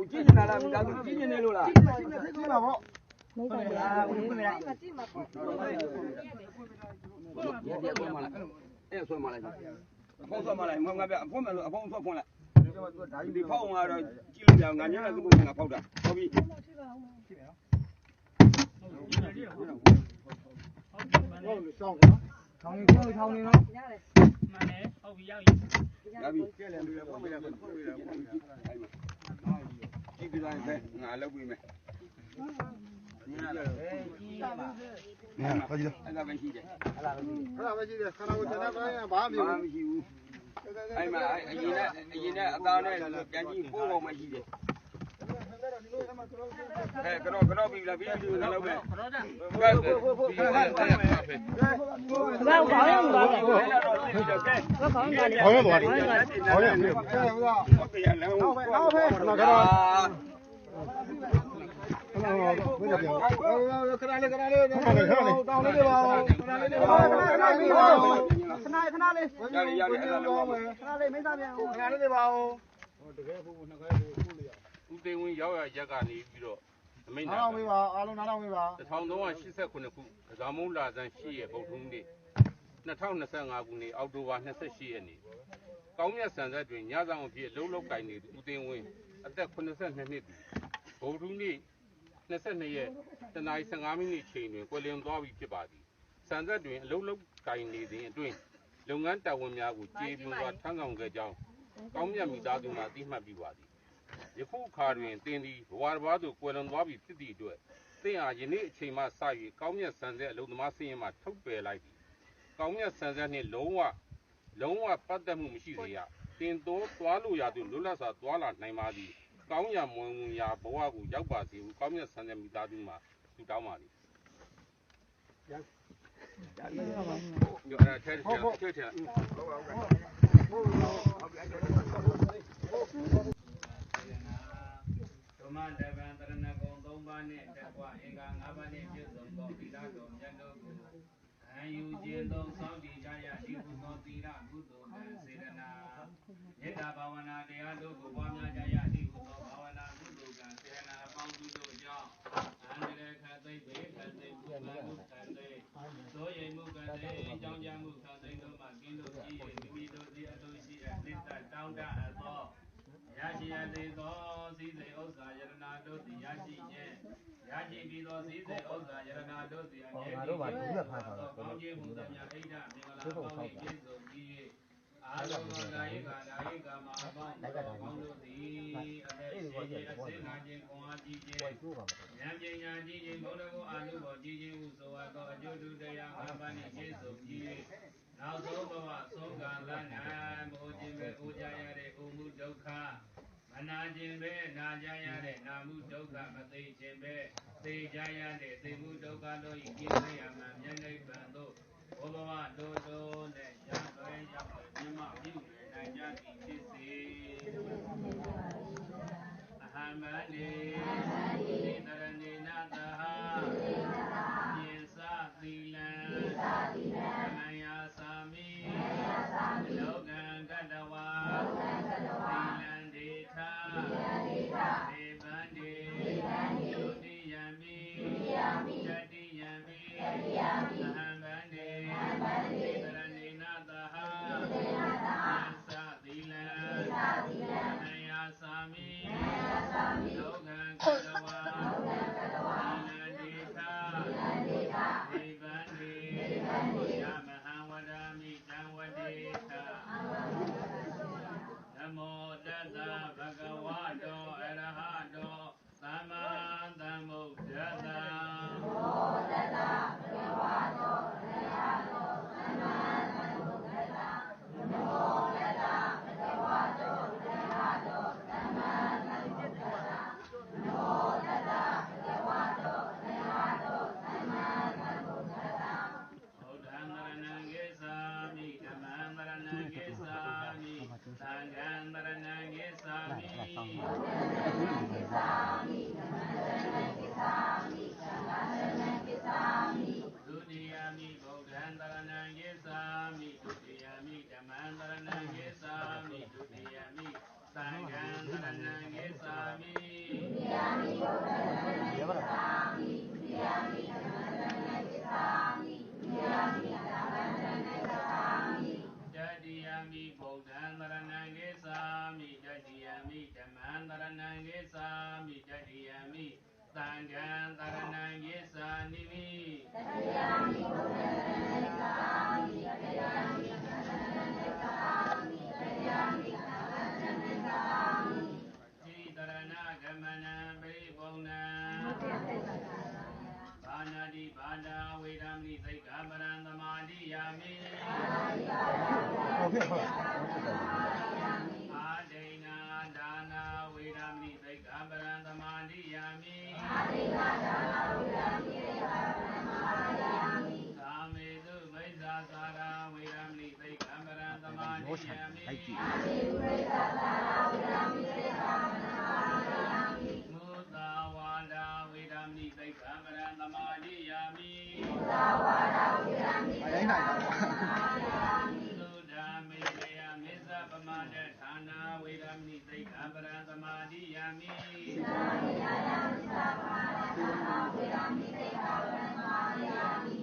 ဟုတ်ကြည့်နေတာလားမိသားစုကြည့်နေတယ်လို့လားကြည့်ပါပေါ့မိတ်ပါလားဝင်မလားဒီဒီဆွဲမလားအဲ့ဆွဲမလားဖုန်းဆွဲမလားငါငါပြအဖုန်းမလို့အဖုန်းဆွဲဖုန်းလိုက်ဒီဖောက်အောင်ကတော့ကြည့်လို့ရငါညနေသူ့ကိုငါဖောက်တာဟုတ်ပြီဟုတ်ရှောင်းနော်ထောင်းနေထောင်းနေထောင်းနေနော်မှန်တယ်ဟုတ်ပြီရောက်ပြီရပြီကြည့်တယ်လူလည်းဖုန်းမရဘူးဖုန်းရတာဖုန်းရတာအဲ့မှာ ကြည့်ကြတိုင်းပဲငါလုပ်ပြီးမယ်နာပါကြည့်အဲ့ဒါပဲရှိတယ်အဲ့ဒါပဲကြည့်တယ်ခန္ဓာကိုယ်ကျန်တဲ့ပိုင်းကဘာမှမဘာဖြစ်ဘူးမရှိဘူးအဲ့မှာအရင်နဲ့အရင်နဲ့အသားနဲ့ပြန်ကြည့်ပို့ပုံမရှိတယ် အဲကတော့ကတော့ပြီလားပြီးပြီလားလောက်ပဲခရောတာဘယ်ကိုကိုကိုခဏခဏခဏပဲဘာခေါင်းရမှာလဲဘယ်လာတော့ဒီတော့ကဲဘာခေါင်းကလဲခေါင်းရသွားတယ်ခေါင်းရနေတယ်ကျဲဟုတ်လားဟုတ်ကဲ့လမ်းဟုတ်ဟုတ်ပဲခဏခဏခဏတော့ဘယ်လိုပြောခဏလေးခဏလေးခဏလေးတောင်းလေးတွေပါခဏလေးတွေပါခဏလေးပါခဏခဏလေးရတယ်ရတယ်အဲ့ဒါလုံးဝခဏလေးမိသားပြန်ခဏလေးတွေပါဦးဦးသိန်းဝင်းရောက်ရရက်ကနေပြီးတော့ အမိန့်နားနာတော့မေးပါအားလုံးနားတော့မေးပါ1389ခုကစားမုံလာဆန်း8ရက်ဗုဒ္ဓဟူးနေ့2025ခုနှစ်အောက်တိုဘာ28ရက်နေ့ကောင်းမြတ်ဆန်ဆက်တွင်ညဆောင်အဖြစ်အလုံးလောက်ကင်နေသူဦးသိန်းဝင်းအသက်82နှစ်သည်ဗုဒ္ဓဟူးနေ့22ရက်တနင်္လာ15မိနစ်ချိန်တွင်ကွယ်လွန်သွားပြီဖြစ်ပါသည်ဆန်ဆက်တွင်အလုံးလောက်ကင်နေစဉ်အတွင်းလုပ်ငန်းတာဝန်များကိုကျေပွန်စွာထမ်းဆောင်ခဲ့ကြောင်းကောင်းမြတ်မိသားစုမှအသိမှတ်ပြုပါသည် ယခုအခါတွင်တင်းသည်ဘဝတစ်ပါးသို့ကွယ်လွန်သွားပြီဖြစ်သည့်အတွက်သင်အားယနေ့အချိန်မှစ၍ကောင်းမြတ်ဆန်ဆက်အလုံးသမားစည်းရင်မှထုတ်ပယ်လိုက်သည်ကောင်းမြတ်ဆန်ဆက်နှင့်လုံးဝလုံးဝပတ်သက်မှုမရှိစေရတင်တော်သွားလို့ရသူလွတ်လပ်စွာသွားလာနိုင်ပါသည်ကောင်းရမွန်ဝင်ရာဘဝကိုရောက်ပါစေဟုကောင်းမြတ်ဆန်ဆက်မိသားစုမှဆုတောင်းပါသည်ညအဲ့ထဲထဲထဲထဲဓမ္မတပံတရဏဂုံ၃ပါးနဲ့တကွအင်္ဂါ၅ပါးနဲ့ပြည့်စုံသောသီလတော်မြတ်တို့ကိုအယူခြင်းသောစောင့်တည်ကြရဒီကုသောသီလကုသိုလ်ကံစေရနာမေတ္တာဘာဝနာတရားတို့ကိုပွားများကြရဒီကုသောဘာဝနာကုသိုလ်ကံစေရနာအပေါင်းတို့ကြောင့်အန္တရာယ်ခတ်သိဘေးခတ်သိဘုရားမှုခတ်သိသောရိမ်မှုခတ်သိအကြောင်းကြမှုခတ်သိတို့မှကင်းလို့ရှိ၍မိမိတို့သည်အလိုရှိအနှစ်သက်တောင်းတအပ်သော ရရှိရသေးသောစည်းစိမ်ဥစ္စာယရနာတို့သည်ရရှိခြင်းရရှိပြီးသောစည်းစိမ်ဥစ္စာယရနာတို့သည်အမြဲတည်းကောင်းခြင်းမူသမျှအိဋ္ဌမင်္ဂလာပေါင်း၏ပြည့်စုံပြီး၍အာလုံးသောကာယကနာယကမှာအပေါင်းသောကောင်းတို့သည်အသက်ရှင်ခြင်းအစင်နာခြင်းခွန်အားကြီးခြင်းဉာဏ်ပညာကြီးခြင်းဘုရားကိုအာနုဘောကြီးခြင်းဟုဆိုအပ်သောအကျိုးတူတရားငါးပါးနှင့်ပြည့်စုံပြီး၍နောက်ဆုံးဘဝဆုံးကံလန်း၌မိုးခြင်းပဲအိုကြရတဲ့အိုမှုဒုက္ခ မနာခြင်းပဲနာကြရတဲ့နာမှုဒုက္ခမသိခြင်းပဲသိကြရတဲ့သိမှုဒုက္ခတို့ဤကိလေသာမှမျက်နှိပ်ပံတို့ဘဝဘဝတို့တို့နဲ့ရသွဲရောက်မြတ်မပြုနိုင်ကြသည်ဖြစ်စေ တ တယ်ဟုတ်အာဒိနာဒါနာဝေရမိသိက္ခာပရံသမာတိယာမိအာဒိနာဒါနာဝေရမိသိက္ခာပရံသမာတိယာမိသာမေတုမိစ္ဆာသာရာဝေရမိသိက္ခာပရံသမာတိယာမိအာဒိနာဒါနာဝေရမိသိက္ခာပရံသမာတိယာမိ နဲ့ဌာနာဝေရမဏိသိက္ခာပရံသမာဓိယာမိသာမိယာယံသာပါရသမာဝေရမဏိသိက္ခာပရံသမာဓိယာမိ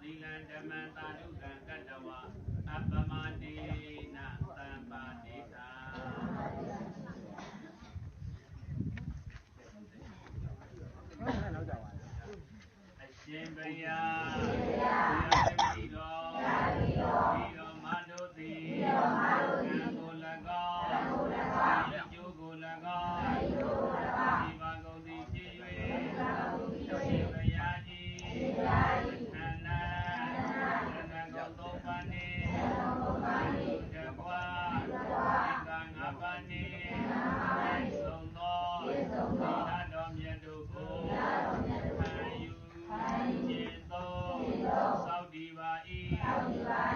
သီလံဓမ္မသာဓုကံကတ္တဝအပမတိနသံပါတိသာအရှင်ဘုရား how you are.